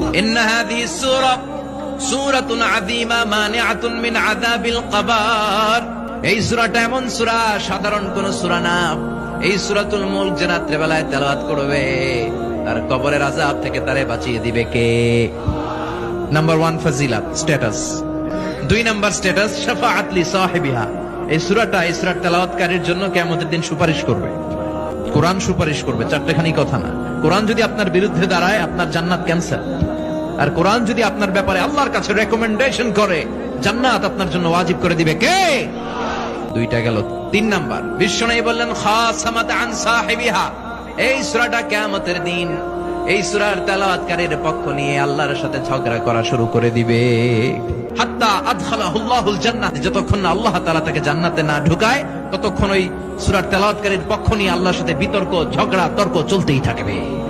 إن هذه السورة سورة عظيمة مانعة من عذاب القبر এই সূরাটা এমন সূরা সাধারণ কোন সূরা না এই সূরাতুল মুলক যে রাত্রে বেলায় তেলাওয়াত করবে তার কবরের আযাব থেকে তারে বাঁচিয়ে দিবে কে নাম্বার ওয়ান ফাজিলাত স্ট্যাটাস দুই নাম্বার স্ট্যাটাস শাফাআত লি সাহিবিহা এই সূরাটা এই সূরার তেলাওয়াতকারীর জন্য কিয়ামতের দিন সুপারিশ করবে কোরআন সুপারিশ করবে, চারটেখানি কথা না। কোরআন যদি আপনার বিরুদ্ধে দাঁড়ায়, আপনার জান্নাত ক্যান্সার আর কোরআন যদি আপনার ব্যাপারে আল্লাহর কাছে রেকমেন্ডেশন করে, জান্নাত আপনার জন্য ওয়াজিব করে দিবে। কে? দুইটা গেল। তিন নাম্বার, বিশ্ব বিশ্বনাই বললেন খাসামাত আন সাহিবিহা। এই সূরাটা কিয়ামতের দিন এই সুরার তেলাওয়াতকারীর পক্ষ নিয়ে আল্লাহর সাথে ঝগড়া করা শুরু করে দিবে। হাত্তা আদখালাহুল্লাহুল জান্নাত। যতক্ষণ না আল্লাহ তাআলা তাকে জান্নাতে না ঢুকায়, ততক্ষণ ওই সুরার তেলাওয়াতকারীর পক্ষ নিয়ে আল্লাহর সাথে বিতর্ক, ঝগড়া, তর্ক চলতেই থাকবে।